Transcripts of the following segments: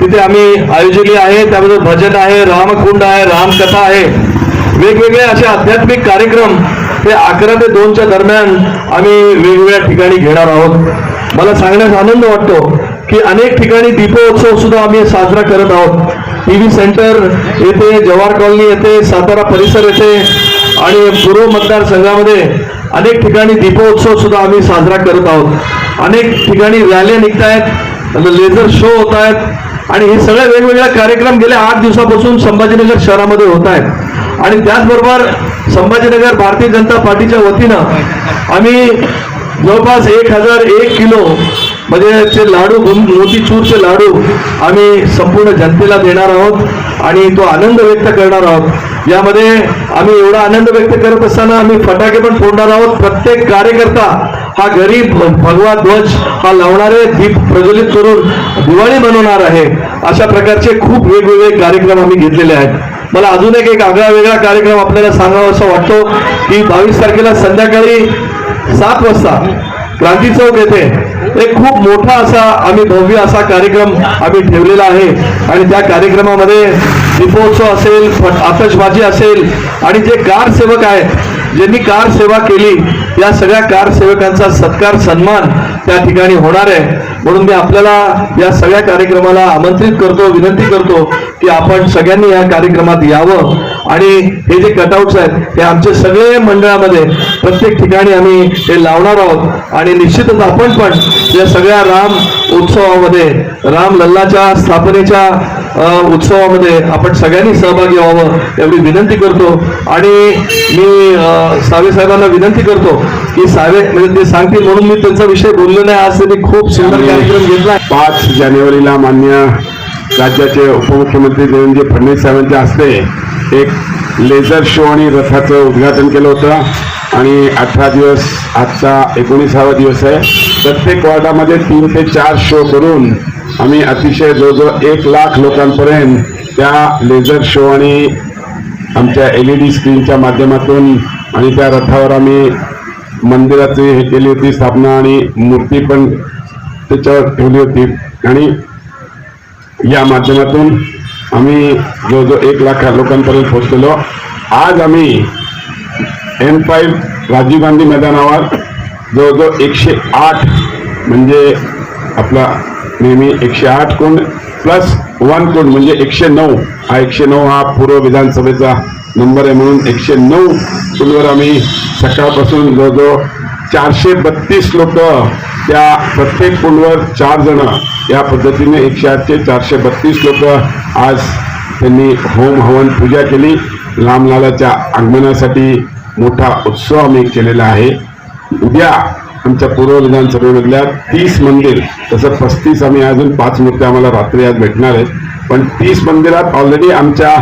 तिथे आम्ही आयोजली आहे त्यामध्ये भजन आहे रामकुंड आहे रामकथा आहे. वेगवेगळे असे आध्यात्मिक कार्यक्रम हे अकरा ते दोनच्या दरम्यान आम्ही वेगवेगळ्या ठिकाणी घेणार आहोत. मला सांगण्यास आनंद वाटतो की अनेक ठिकाणी दीपोत्सव सुद्धा आम्ही साजरा करत आहोत. टी व्ही सेंटर येथे जवाहर कॉलनी येथे सातारा परिसर येथे आणि पूर्व मतदारसंघामध्ये अनेक ठिकाणी दीपोत्सव सुद्धा आम्ही साजरा करत आहोत. अनेक ठिकाणी रॅल्या निघत आहेत लेझर शो होत आहेत आणि हे सगळे वेगवेगळे कार्यक्रम गेल्या आठ दिवसापासून संभाजीनगर शहरामध्ये होत आहेत. आणि त्याचबरोबर संभाजीनगर भारतीय जनता पार्टीच्या वतीनं आम्ही जवळपास एक हजार एक किलो म्हणजे लाडू मोतीचूरचे लाडू आम्ही संपूर्ण जनतेला देणार आहोत आणि तो आनंद व्यक्त करणार आहोत. यामध्ये आम्ही एवढा आनंद व्यक्त करत असताना आम्ही फटाके पण फोडणार आहोत. प्रत्येक कार्यकर्ता हा घरी भ- भगवा ध्वज हा लावणारे दीप प्रज्वलित करून दिवाळी बनवणार आहे. अशा प्रकारचे खूप वेगवेगळे कार्यक्रम आम्ही घेतलेले आहेत. मला अजून एक एक आगळा वेगळा कार्यक्रम आपल्याला सांगावा असं वाटतो की बावीस तारखेला संध्याकाळी सात वाजता क्रांती चौक येथे एक खूप मोठा असा आम्ही भव्य असा कार्यक्रम आम्ही ठेवलेला आहे. आणि त्या कार्यक्रमामध्ये दीपोत्सव असेल फट- आतषबाजी असेल आणि जे कार सेवक आहेत ज्यांनी कार सेवा केली या सगळ्या कारसेवकांचा सत्कार सन्मान त्या ठिकाणी होणार आहे. म्हणून मी आपल्याला या सगळ्या कार्यक्रमाला आमंत्रित करतो विनंती करतो की आपण सगळ्यांनी या कार्यक्रमात यावं. आणि हे जे कटआउट्स आहेत ते आमचे सगळे मंडळामध्ये प्रत्येक ठिकाणी आम्ही हे लावणार आहोत. आणि निश्चितच आपण पण या सगळ्या राम उत्सवामध्ये राम लल्लाच्या स्थापनेच्या उत्सवामध्ये आपण सगळ्यांनी सहभागी व्हावं एवढी विनंती करतो. आणि मी सावे साहेबांना विनंती करतो की सावे म्हणजे ते सांगतील म्हणून मी त्यांचा विषय बोललो नाही. आज त्यांनी खूप सुंदर कार्यक्रम घेतला. पाच जानेवारीला मान्य राज्याचे उपमुख्यमंत्री देवेंद्र फडणवीस साहेबांच्या हस्ते एक लेझर शो आणि रथाचं उद्घाटन केलं होतं. आणि अठरा दिवस आजचा एकोणीसावा दिवस आहे. प्रत्येक वॉर्डामध्ये तीन ते चार शो करून आम्ही अतिशय जवळजवळ एक लाख लोकांपर्यंत त्या लेझर शो आणि आमच्या एल ई डी स्क्रीनच्या माध्यमातून आणि त्या रथावर आम्ही मंदिराची हे केली होती स्थापना आणि मूर्ती पण त्याच्यावर ठेवली होती. आणि या माध्यमातून आम्ही जवळजवळ एक लाख लोकांपर्यंत पोहोचलेलो. आज आम्ही एन फाईव्ह राजीव गांधी मैदानावर जवळजवळ एकशे आठ म्हणजे आपला नेहमी एकशे आठ कोण प्लस वन कोण म्हणजे एकशे नऊ. हा एकशे नऊ हा पूर्व विधानसभेचा नंबर आहे म्हणून एकशे नऊ कोणवर आम्ही सकाळपासून जवळजवळ चारशे बत्तीस लोक त्या प्रत्येक कोणवर चार जण या पद्धतीने एकशे आठचे चारशे बत्तीस लोक आज त्यांनी होम हवन पूजा केली. रामलालाच्या आगमनासाठी मोठा उत्सव आम्ही केलेला आहे. उद्या आमच्या पूर्व विधानसभेमधल्या तीस मंदिर तसं पस्तीस आम्ही अजून पाच मूर्ती आम्हाला रात्री आज भेटणार आहेत. पण तीस मंदिरात ऑलरेडी आमच्या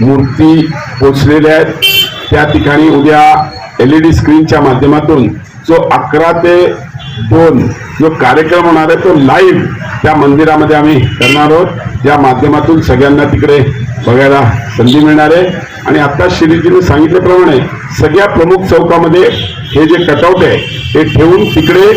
मूर्ती पोचलेल्या आहेत. त्या ठिकाणी उद्या एल ई डी स्क्रीनच्या माध्यमातून जो अकरा ते दोन जो कार्यक्रम होणार आहे तो लाईव्ह त्या मंदिरामध्ये आम्ही करणार आहोत. या माध्यमातून सगळ्यांना तिकडे बघायला संधी मिळणार. आहे आणि आता श्रीजीने सांगितल्याप्रमाणे सगळ्या प्रमुख चौकामध्ये हे जे कटआउट आहे हे ठेवून तिकडे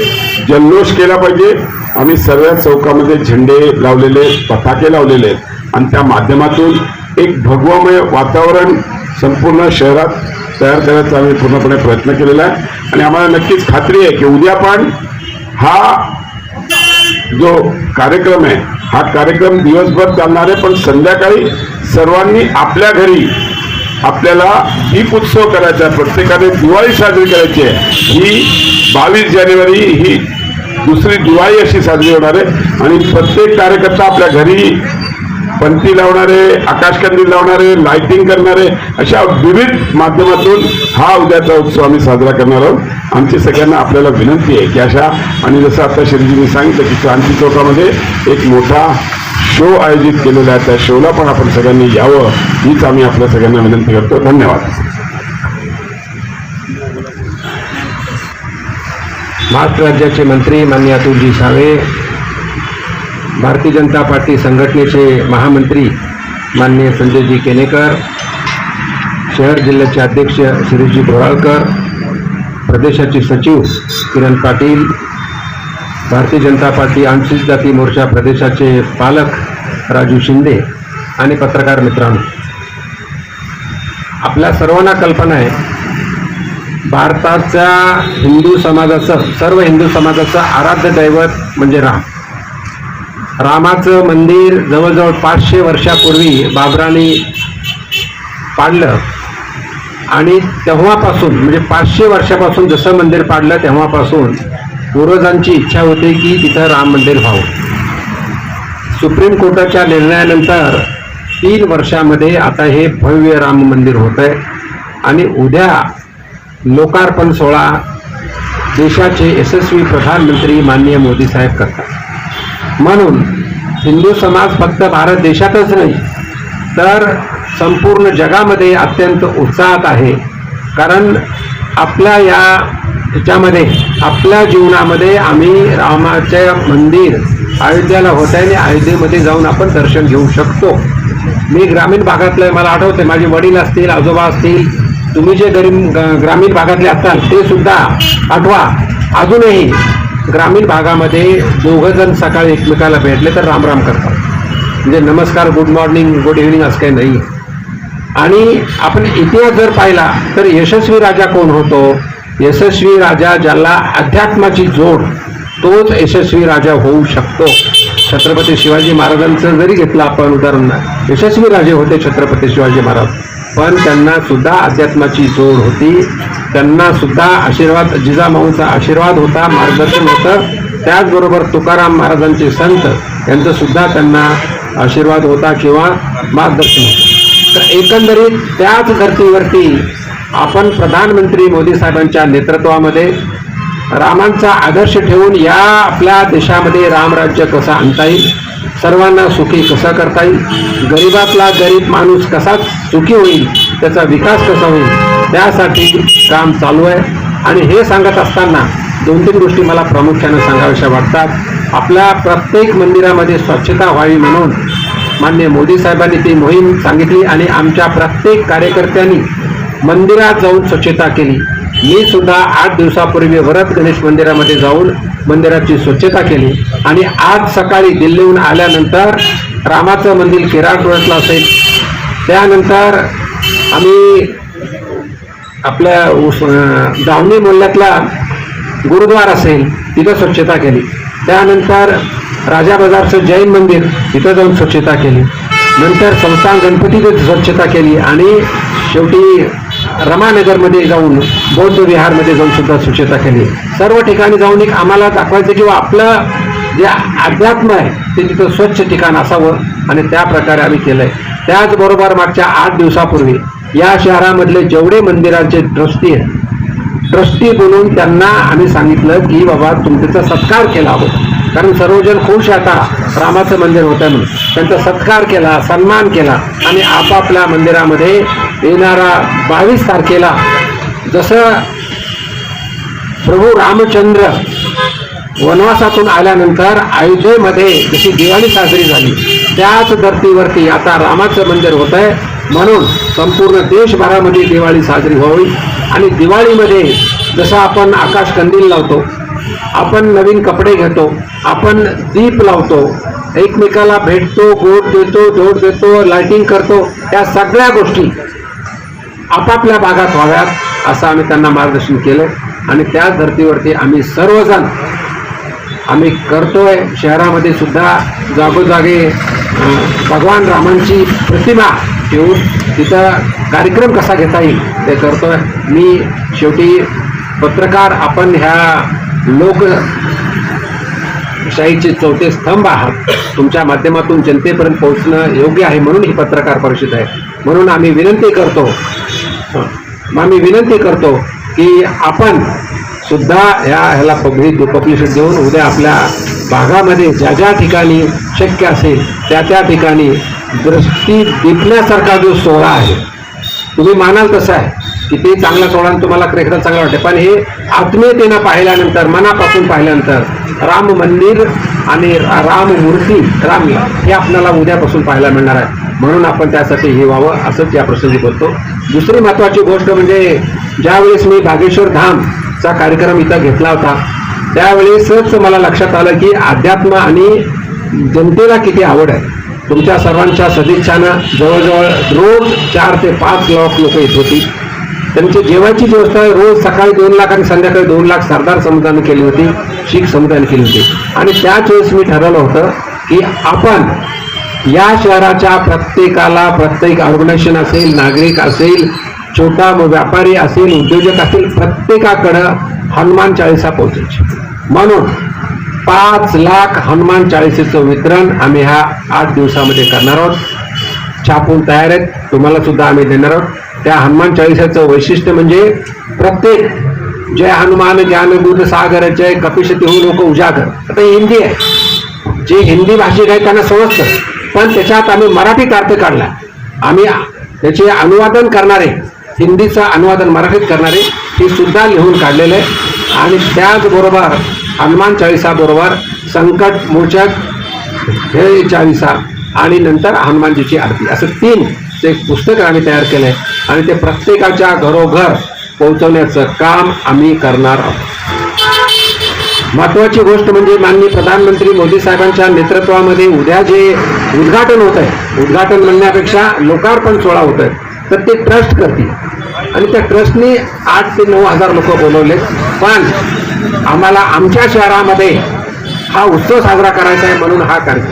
जल्लोष केला पाहिजे. आम्ही सर्व चौकामध्ये झेंडे लावलेले आहेत, पताके लावलेले आहेत. आणि त्या माध्यमातून एक भगवामय वातावरण संपूर्ण शहरात तयार करायचा आम्ही पूर्णपणे प्रयत्न केलेला आहे. आणि आम्हाला नक्कीच खात्री आहे की उद्या पण हा जो कार्यक्रम आहे हा कार्यक्रम दिवसभर चालणार आहे पण संध्याकाळी सर्वांनी आपल्या घरी आपल्याला दीप उत्सव करायचा आहे. प्रत्येकाने दिवाळी साजरी करायची आहे. ही बावीस जानेवारी ही दुसरी दिवाळी अशी साजरी होणार आहे. आणि प्रत्येक कार्यकर्ता आपल्या घरी पणती लावणारे आकाशकंदील लावणारे लाइटिंग करणारे अशा विविध माध्यमातून हा उद्याचा उत्सव आम्ही साजरा करणार आहोत. आमची सगळ्यांना आपल्याला विनंती आहे की अशा आणि जसं आता शिरीजींनी सांगितलं की क्रांती चौकामध्ये एक मोठा शो आयोजित केलेला आहे. त्या शोला पण आपण सगळ्यांनी यावं हीच आम्ही आपल्या सगळ्यांना विनंती करतो. धन्यवाद. महाराष्ट्र राज्याचे मंत्री मान्य अतुलजी सावे भारतीय जनता पार्टी संघटनेचे महामंत्री माननीय संजयजी केनेकर शहर जिल्ह्याचे अध्यक्ष शिरीषजी बोराळकर प्रदेशाचे सचिव किरण पाटील भारतीय जनता पार्टी अनुसूचित जाती मोर्चा प्रदेशाचे पालक राजू शिंदे आणि पत्रकार मित्रांनो. आपल्या सर्वांना कल्पना आहे भारताच्या हिंदू समाजाचं सर्व हिंदू समाजाचं आराध्य दैवत म्हणजे राम. रामाचं मंदिर जवळजवळ पाचशे वर्षापूर्वी बाबराने पाडलं. आणि तेव्हापासून म्हणजे पाचशे वर्षापासून जसं मंदिर पाडलं तेव्हापासून पूर्वजांची इच्छा होती की तिथं राम मंदिर व्हावं. सुप्रीम कोर्टाच्या निर्णयानंतर तीन वर्षामध्ये आता हे भव्य राम मंदिर होत आहे आणि उद्या लोकार्पण सोहळा देशाचे यशस्वी प्रधानमंत्री माननीय मोदी साहेब करतात. म्हणून हिंदू समाज फक्त भारत देशातच नाही तर संपूर्ण जगामध्ये अत्यंत उत्साहात आहे. कारण आपल्या या ह्याच्यामध्ये आपल्या जीवनामध्ये आम्ही रामाचे मंदिर अयोध्याला होत आहे आणि अयोध्येमध्ये जाऊन आपण दर्शन घेऊ शकतो. मी ग्रामीण भागातलं आहे, मला आठवते माझे वडील असतील आजोबा असतील तुम्ही जे गरीब ग- ग्रामीण भागातले असाल ते सुद्धा आठवा. अजूनही ग्रामीण भागामध्ये दोघं जण सकाळी एकमेकाला भेटले तर रामराम करतात. म्हणजे नमस्कार गुड मॉर्निंग गुड इव्हनिंग असं काही नाही. आणि आपण इतिहास जर पाहिला तर यशस्वी राजा कोण होतो? यशस्वी राजा ज्याला अध्यात्माची जोड तोच यशस्वी राजा होऊ शकतो. छत्रपती शिवाजी महाराजांचं जरी घेतलं आपण उदाहरण यशस्वी राजे होते छत्रपती शिवाजी महाराज. पण त्यांना सुद्धा अध्यात्माची जोड होती. त्यांना सुद्धा आशीर्वाद जिजामाऊचा आशीर्वाद होता मार्गदर्शन होतं. त्याचबरोबर तुकाराम महाराजांचे संत यांचं सुद्धा त्यांना आशीर्वाद होता किंवा मार्गदर्शन होतं. तर एकंदरीत त्याच धर्तीवरती आपण प्रधानमंत्री मोदी साहेबांच्या नेतृत्वामध्ये रामांचा आदर्श ठेवून या आपल्या देशामध्ये रामराज्य कसं आणता येईल? सर्वांना सुखी कसं करता येईल? गरीबातला गरीब माणूस कसा सुखी होईल? त्याचा विकास कसा होईल? त्यासाठी काम चालू आहे. आणि हे सांगत असताना दोन तीन गोष्टी मला प्रामुख्यानं सांगाव्याशा वाटतात. आपल्या प्रत्येक मंदिरामध्ये स्वच्छता व्हावी म्हणून मान्य मोदी साहेबांनी ती मोहीम सांगितली आणि आमच्या प्रत्येक कार्यकर्त्यांनी मंदिरात जाऊन स्वच्छता केली. मी सुद्धा आठ दिवसापूर्वी वरत गणेश मंदिरामध्ये जाऊन मंदिराची स्वच्छता केली. आणि आज सकाळी दिल्लीहून आल्यानंतर रामाचं मंदिर केराट असेल. त्यानंतर आम्ही आपल्या उस- दावणी मोहल्ल्यातला गुरुद्वार असेल तिथं स्वच्छता केली. त्यानंतर राजा बाजारचं जैन मंदिर तिथं जाऊन स्वच्छता केली. नंतर संस्थान गणपतीची स्वच्छता केली. आणि शेवटी रमानगरमध्ये जाऊन बौद्ध विहारमध्ये जाऊन सुद्धा सुचेता केली. सर्व ठिकाणी जाऊन एक आम्हाला दाखवायचं किंवा आपलं जे अध्यात्म आहे ते तिथं स्वच्छ ठिकाण असावं आणि त्या प्रकारे आम्ही आहे त्याचबरोबर मागच्या आठ दिवसापूर्वी या शहरामधले जेवढे मंदिरांचे ट्रस्टी आहेत ट्रस्टी बोलून त्यांना आम्ही सांगितलं की बाबा तुमचा सत्कार केला हवं. कारण सर्वजण खुश आता रामाचं मंदिर होतं म्हणून. त्यांचा सत्कार केला सन्मान केला आणि आपापल्या मंदिरामध्ये येणारा बावीस तारखेला जसं प्रभू रामचंद्र वनवासातून आल्यानंतर अयोध्येमध्ये जशी दिवाळी साजरी झाली त्याच धर्तीवरती आता रामाचं मंदिर होत आहे म्हणून संपूर्ण देशभरामध्ये दिवाळी साजरी व्हावी आणि दिवाळीमध्ये जसं आपण आकाश कंदील लावतो आपण नवीन कपडे घेतो आपण दीप लावतो एकमेकाला भेटतो गोड देतो जोड देतो लायटिंग करतो या सगळ्या गोष्टी आपापल्या भागात व्हाव्यात असं आम्ही त्यांना मार्गदर्शन केलं आणि त्याच धर्तीवरती आम्ही सर्वजण आम्ही करतोय. शहरामध्ये सुद्धा जागोजागे भगवान रामांची प्रतिमा ठेवून तिथं कार्यक्रम कसा घेता येईल ते करतोय. मी शेवटी पत्रकार आपण ह्या लोकशाहीचे चौथे स्तंभ आहात. तुमच्या माध्यमातून जनतेपर्यंत पोहोचणं योग्य आहे म्हणून ही पत्रकार परिषद आहे. म्हणून आम्ही विनंती करतो आम्ही विनंती करतो की आपण सुद्धा ह्या ह्याला पब्लिक पब्लिसिटी देऊन उद्या आपल्या भागामध्ये ज्या ज्या ठिकाणी शक्य असेल त्या त्या ठिकाणी दृष्टी दिपण्यासारखा जो सोहळा आहे तुम्ही मानाल तसा आहे. किती चांगला सोहळा तुम्हाला एकदम चांगला वाटते पण हे आत्मीयतेनं पाहिल्यानंतर मनापासून पाहिल्यानंतर राम मंदिर आणि राम मूर्ती राम हे आपल्याला उद्यापासून पाहायला मिळणार आहे. म्हणून आपण त्यासाठी हे व्हावं असंच या प्रसंगी बोलतो. दुसरी महत्त्वाची गोष्ट म्हणजे ज्यावेळेस मी बागेश्वर धामचा कार्यक्रम इथं घेतला होता त्यावेळेसच मला लक्षात आलं की अध्यात्म आणि जनतेला किती आवड आहे. तुमच्या सर्वांच्या सदिच्छानं जवळजवळ रोज चार ते पाच लाख लोक येत होती. त्यांची जेवायची व्यवस्था रोज सकाळी दोन लाख आणि संध्याकाळी दोन लाख सरदार समुदायाने केली होती शीख समुदायाने केली होती. आणि त्याच वेळेस मी ठरवलं होतं की आपण या शहराच्या प्रत्येकाला प्रत्येक ऑर्गनायझेशन असेल नागरिक असेल छोटा व्यापारी असेल उद्योजक असेल प्रत्येकाकडं हनुमान चाळीसा पोहोचायची. म्हणून पाच लाख हनुमान चाळीसेचं वितरण आम्ही ह्या आठ दिवसामध्ये करणार आहोत. छापून तयार आहेत. तुम्हाला सुद्धा आम्ही देणार आहोत. त्या हनुमान चाळीसाचं वैशिष्ट्य म्हणजे प्रत्येक जय हनुमान ज्ञान बुद्ध सागर जय कपिशती हो लोक उजागर. आता हिंदी आहे. जे हिंदी भाषिक आहे त्यांना समजतं. पण त्याच्यात आम्ही मराठीत अर्थ काढला. आम्ही त्याचे अनुवादन करणारे हिंदीचं अनुवादन मराठीत करणारे हे सुद्धा लिहून काढलेलं आहे आणि त्याचबरोबर हनुमान चाळीसाबरोबर संकट मोचक हे चाळीसा आणि नंतर हनुमानजीची आरती. असं तीन ते एक पुस्तक आम्ही तयार केलं आहे आणि ते प्रत्येकाच्या घरोघर पोहोचवण्याचं काम आम्ही करणार आहोत. महत्वाची गोष्ट म्हणजे माननीय प्रधानमंत्री मोदी साहेबांच्या नेतृत्वामध्ये उद्या जे उद्घाटन होत आहे उद्घाटन म्हणण्यापेक्षा लोकार्पण सोहळा होत आहे तर ते ट्रस्ट करतील. आणि त्या ट्रस्टने आठ ते नऊ हजार लोक बोलवले पण आम्हाला आमच्या शहरामध्ये हा उत्सव साजरा करायचा आहे म्हणून हा कार्यक्रम.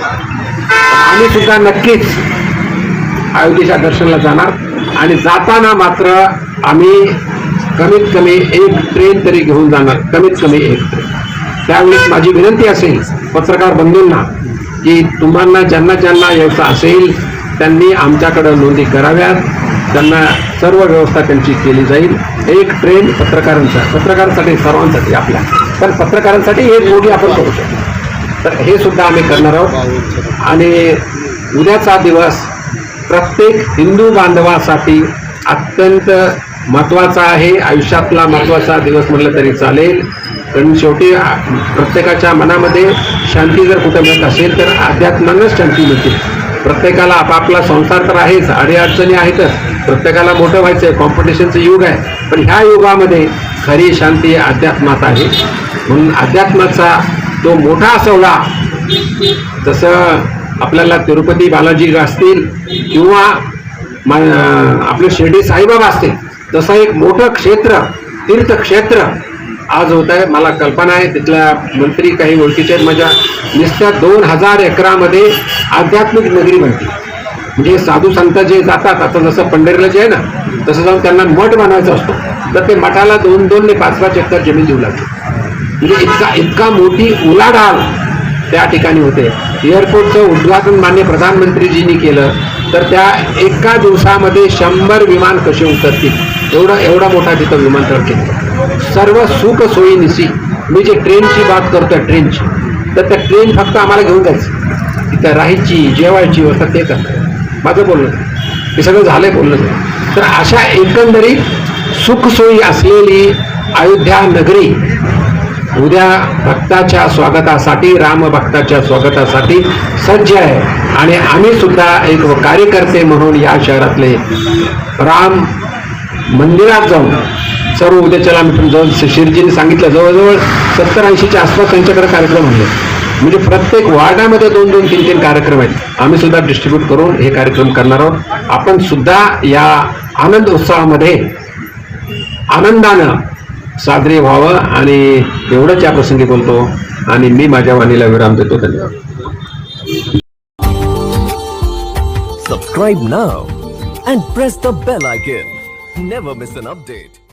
आम्ही सुद्धा नक्कीच अयोध्येच्या दर्शनाला जाणार. आणि जाताना मात्र आम्ही कमीत कमी एक ट्रेन तरी घेऊन जाणार. कमीत कमी एक ट्रेन त्यावेळेस माझी विनंती असेल पत्रकार बंधूंना की तुम्हाला ज्यांना ज्यांना यायचं असेल त्यांनी आमच्याकडं नोंदी कराव्यात. त्यांना सर्व व्यवस्था त्यांची केली जाईल. एक ट्रेन पत्रकारांचा पत्रकारांसाठी सर्वांसाठी आपल्या. पण पत्रकारांसाठी एक बोगी आपण करू शकतो. तर हे सुद्धा आम्ही करणार आहोत. आणि उद्याचा दिवस प्रत्येक हिंदू बांधवासाठी अत्यंत महत्त्वाचा आहे. आयुष्यातला महत्त्वाचा दिवस म्हटलं तरी चालेल. कारण शेवटी प्रत्येकाच्या मनामध्ये शांती जर कुठं मिळत असेल तर अध्यात्मानंच शांती मिळते. प्रत्येकाला आपापला संसार तर आहेच अडीअडचणी आहेतच. प्रत्येकाला मोठं व्हायचं आहे कॉम्पिटिशनचं युग आहे. पण ह्या युगामध्ये खरी शांती अध्यात्मात आहे. म्हणून अध्यात्माचा तो मोठा सोहळा जसं आपल्याला तिरुपती बालाजी असतील किंवा मा- आपले शिर्डी साईबाबा असतील तसं एक मोठं क्षेत्र तीर्थक्षेत्र आज होत आहे. मला कल्पना आहे तिथल्या मंत्री काही ओळखीचे आहेत माझ्या. नुसत्या दोन हजार एकरामध्ये आध्यात्मिक नगरी बनते म्हणजे साधू संत जे जातात आता जसं पंढरीला जे आहे ना तसं जाऊन त्यांना मठ बनवायचा असतो. तर ते मठाला दोन दोन ने पाच पाच एकर जमीन देऊ लागते म्हणजे इतका इतका मोठी उलाढाल त्या ठिकाणी होते. एअरपोर्टचं उद्घाटन मान्य प्रधानमंत्रीजींनी केलं. तर त्या एका दिवसामध्ये शंभर विमान कसे उतरतील? एवढा एवढा मोठा तिथं विमानतळ केलं. सर्व सुख सोयीनिशी मी जे ट्रेनची बात करतो ट्रेनची तर त्या ट्रेन फक्त आम्हाला घेऊन जायचं. तिथं राहायची जेवायची व्यवस्था ते करतात. माझं बोलणं हे सगळं झालं बोलणं तर अशा एकंदरीत सुखसोयी असलेली अयोध्या नगरी उद्या भक्ताच्या स्वागतासाठी राम भक्ताच्या स्वागतासाठी सज्ज आहे. आणि आम्ही सुद्धा एक कार्यकर्ते म्हणून या शहरातले राम मंदिरात जाऊन सर्व उद्याच्याला आम्ही जाऊन शिरजीने सांगितलं जवळजवळ सत्तर ऐंशीच्या आसपास त्यांच्याकडे कार्यक्रम आणले म्हणजे प्रत्येक वार्डामध्ये दोन दोन तीन तीन कार्यक्रम आहेत. आम्ही सुद्धा डिस्ट्रीब्यूट करून हे कार्यक्रम करणार आहोत. आपण सुद्धा या आनंद उत्सवामध्ये आनंदानं साजरे व्हावं आणि एवढंच या प्रसंगी बोलतो आणि मी माझ्या वाणीला विराम देतो. धन्यवाद. सबस्क्राईब ना and press the bell icon never miss an update